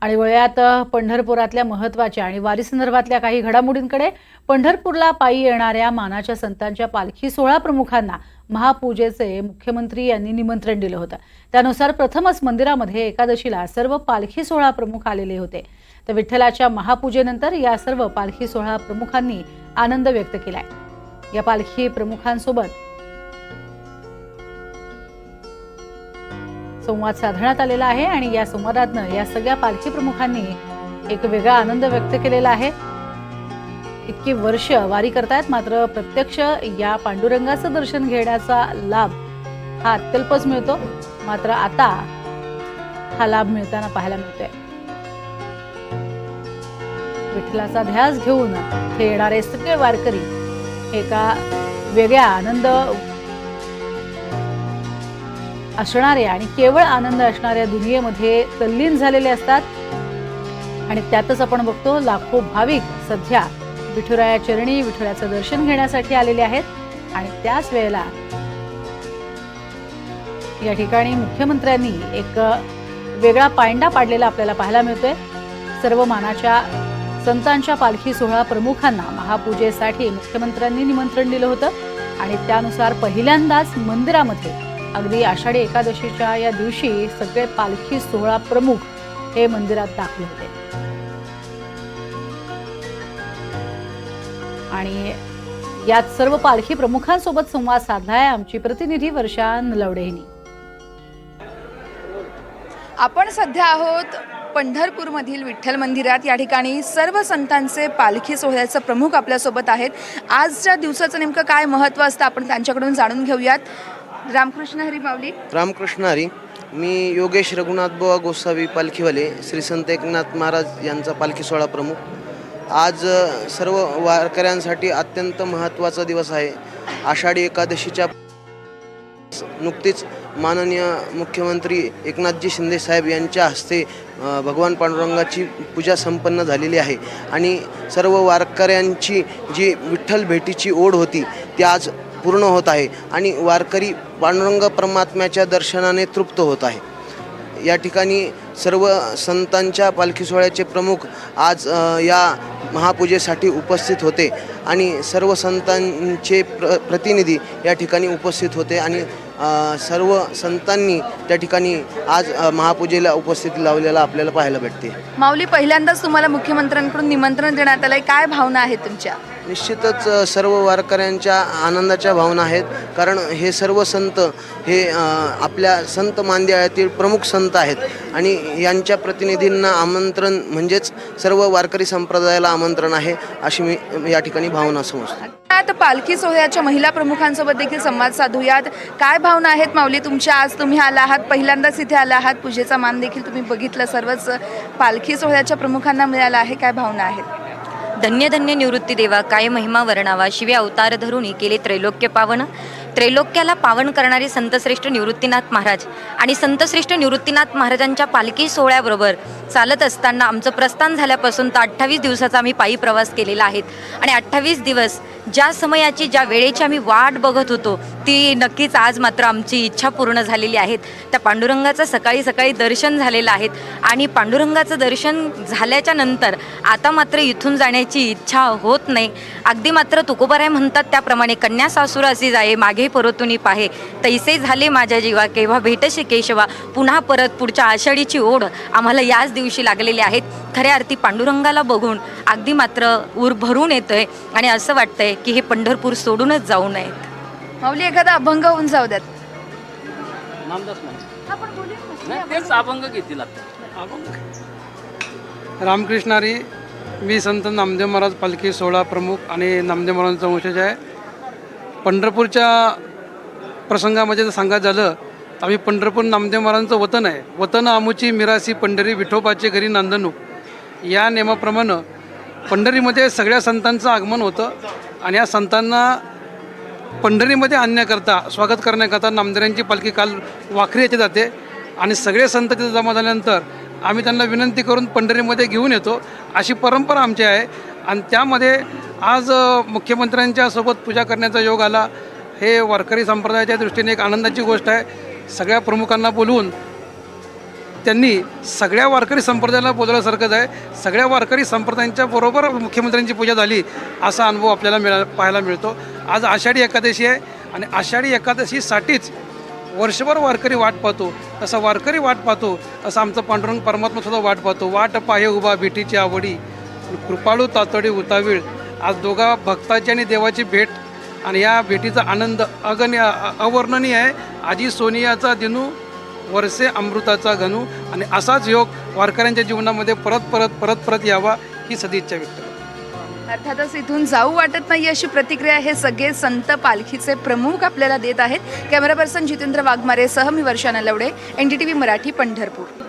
आणि वळ्यात पंढरपुरातल्या महत्त्वाच्या आणि वारीसंदर्भातल्या काही घडामोडींकडे पंढरपूरला पायी येणाऱ्या मानाच्या संतांच्या पालखी सोहळा प्रमुखांना महापूजेचे मुख्यमंत्री यांनी निमंत्रण दिलं होतं. त्यानुसार प्रथमच मंदिरामध्ये एकादशीला सर्व पालखी सोहळा प्रमुख आलेले होते. तर विठ्ठलाच्या महापूजेनंतर या सर्व पालखी सोहळा प्रमुखांनी आनंद व्यक्त केलाय. या पालखी प्रमुखांसोबत संवाद साधण्यात आलेला आहे आणि या संवादातनं या सगळ्या पालखी प्रमुखांनी एक वेगळा आनंद व्यक्त केलेला आहे. इतकी वर्ष वारी करतायत मात्र प्रत्यक्ष या पांडुरंगाचं दर्शन घेण्याचा लाभ हा अत्यल्पच मिळतो. मात्र आता हा लाभ मिळताना पाहायला मिळतोय. विठ्ठलाचा ध्यास घेऊन हे येणारे सगळे वारकरी एका वेगळ्या आनंद असणारे आणि केवळ आनंद असणाऱ्या दुनियेमध्ये तल्लीन झालेले असतात. आणि त्यातच आपण बघतो लाखो भाविक सध्या विठुराया चरणी विठुराचं दर्शन घेण्यासाठी आलेले आहेत. आणि त्याच वेळेला या ठिकाणी मुख्यमंत्र्यांनी एक वेगळा पायंडा पाडलेला आपल्याला पाहायला मिळतोय. सर्व मानाच्या संतांच्या पालखी सोहळा प्रमुखांना महापूजेसाठी मुख्यमंत्र्यांनी निमंत्रण दिलं होतं. आणि त्यानुसार पहिल्यांदाच मंदिरामध्ये अगदी आषाढी एकादशीच्या या दिवशी सगळे पालखी सोहळा प्रमुख हे मंदिरात दाखल होते. आणि यात सर्व पालखी प्रमुखांसोबत संवाद साधलाय आमची प्रतिनिधी वर्षा नलवडे यांनी आपण सध्या आहोत पंढरपूरमधील विठ्ठल मंदिरात. या ठिकाणी सर्व संतांचे पालखी सोहळ्याचं प्रमुख आपल्यासोबत आहेत. आजच्या दिवसाचं नेमकं काय महत्त्व असतं आपण त्यांच्याकडून जाणून घेऊयात. रामकृष्ण हरी माऊली. रामकृष्ण हरी. मी योगेश रघुनाथ बुवा गोसावी पालखीवाले श्री संत एकनाथ महाराज यांचा पालखी सोहळा प्रमुख. आज सर्व वारकऱ्यांसाठी अत्यंत महत्त्वाचा दिवस आहे. आषाढी एकादशीच्या नुकतीच माननीय मुख्यमंत्री एकनाथजी शिंदे साहेब यांच्या हस्ते भगवान पांडुरंगाची पूजा संपन्न झालेली आहे. आणि सर्व वारकऱ्यांची जी विठ्ठल भेटीची ओढ होती ती आज पूर्ण होत आहे आणि वारकरी पांडुरंग परमात्म्याच्या दर्शनाने तृप्त होत आहे. या ठिकाणी सर्व संतांच्या पालखी सोहळ्याचे प्रमुख आज या महापूजेसाठी उपस्थित होते आणि सर्व संतांचे प्र प्रतिनिधी या ठिकाणी उपस्थित होते आणि सर्व संतांनी त्या ठिकाणी आज महापूजेला उपस्थिती लावलेला आपल्याला पाहायला भेटते. माऊली पहिल्यांदाच तुम्हाला मुख्यमंत्र्यांकडून निमंत्रण देण्यात आलंय. काय भावना आहेत तुमच्या? निश्चितच सर्व वारकऱ्यांच्या आनंदाच्या भावना आहेत. कारण हे सर्व संत हे आपल्या संत मांदियाळ्यातील प्रमुख संत आहेत. आणि यांच्या प्रतिनिधींना आमंत्रण म्हणजेच सर्व वारकरी संप्रदायाला आमंत्रण आहे अशी मी या ठिकाणी भावना समजतो. आता पालखी सोहळ्याच्या महिला प्रमुखांसोबत देखील संवाद साधूयात. काय भावना आहेत माऊली तुमच्या? आज तुम्ही आला आहात पहिल्यांदाच इथे आला आहात. पूजेचा मान देखील तुम्ही बघितलं. सर्वच पालखी सोहळ्याच्या प्रमुखांना मिळाला आहे. काय भावना आहेत? धन्य धन्य निवृत्ती देवा काय महिमा वर्णावा. शिवे अवतार धरुणी केले त्रैलोक्य पावन. त्रैलोक्याला पावन करणारे संतश्रेष्ठ निवृत्तीनाथ महाराज आणि संतश्रेष्ठ निवृत्तीनाथ महाराजांच्या पालखी सोहळ्याबरोबर चालत असताना आमचं प्रस्थान झाल्यापासून तर अठ्ठावीस दिवसाचा आम्ही पायी प्रवास केलेला आहे. आणि अठ्ठावीस दिवस ज्या समयाची ज्या वेळेची आम्ही वाट बघत होतो ती नक्कीच आज मात्र आमची इच्छा पूर्ण झालेली आहेत. त्या पांडुरंगाचं सकाळी सकाळी दर्शन झालेलं आहे आणि पांडुरंगाचं दर्शन झाल्याच्यानंतर आता मात्र इथून जाण्याची इच्छा होत नाही. अगदी मात्र तुकोबाराय म्हणतात त्याप्रमाणे कन्या सासूर असे जाये मागे परतुनी पाहे. तैसे झाले माझ्या जीवा केव्हा भेटशे केशवा. पुन्हा परत पुढच्या आषाढीची ओढ आम्हाला याच दिवशी लागलेली आहेत. खऱ्या अर्थी पांडुरंगाला बघून अगदी मात्र ऊर भरून येतोय आणि असं वाटतंय की हे पंढरपूर सोडूनच जाऊ नयेत. माऊली एखादा अभंग होऊन जाऊ द्यात. नामदास म्हणा. नाही तेच अभंग घेतील आता. रामकृष्णारी मी संत नामदेव महाराज पालखी सोहळा प्रमुख आणि नामदेव महाराजांचा वंशज आहे. पंढरपूरच्या प्रसंगामध्ये जर सांगायचं झालं तर आम्ही पंढरपूर नामदेव महाराजांचं वतन आहे. वतन आमुची मिरासी पंढरी विठोबाचे घरी नांदणूक. या नियमाप्रमाणे पंढरीमध्ये सगळ्या संतांचं आगमन होतं आणि या संतांना पंढरीमध्ये आणण्याकरता स्वागत करण्याकरता नामदेवांची पालखी काल वाखरी येथे जाते. आणि सगळे संत तिथे जमा झाल्यानंतर आम्ही त्यांना विनंती करून पंढरीमध्ये घेऊन येतो. अशी परंपरा आमची आहे. आणि त्यामध्ये आज मुख्यमंत्र्यांच्या सोबत पूजा करण्याचा योग आला. हे वारकरी संप्रदायाच्या दृष्टीने एक आनंदाची गोष्ट आहे. सगळ्या प्रमुखांना बोलवून त्यांनी सगळ्या वारकरी संप्रदायाला बोलवल्यासारखंच आहे. सगळ्या वारकरी संप्रदायांच्या बरोबर मुख्यमंत्र्यांची पूजा झाली असा अनुभव आपल्याला मिळा पाहायला मिळतो. आज आषाढी एकादशी आहे आणि आषाढी एकादशीसाठीच वर्षभर वारकरी वाट पाहतो. तसा वारकरी वाट पाहतो असं आमचं पांडुरंग परमात्मा सुद्धा वाट पाहतो. वाट पाहे उभा भेटीची आवडी कृपाळू तातडी उतावीळ. आज दोघा भक्ताची आणि देवाची भेट आणि या भेटीचा आनंद अगण्य अवर्णनीय आहे. आजी सोनियाचा दिनू वर्षे अमृताचा घनू आणि असाच योग वारकऱ्यांच्या जीवनामध्ये परत परत परत परत यावा ही सदिच्छा व्यक्त अर्थातच इथून जाऊ वाटत नाही अशी प्रतिक्रिया हे सगळे संत पालखीचे प्रमुख आपल्याला देत आहेत. कॅमेरा पर्सन जितेंद्र वाघमारेसह मी Varsha Nalawade N D T V Marathi Pandharpur.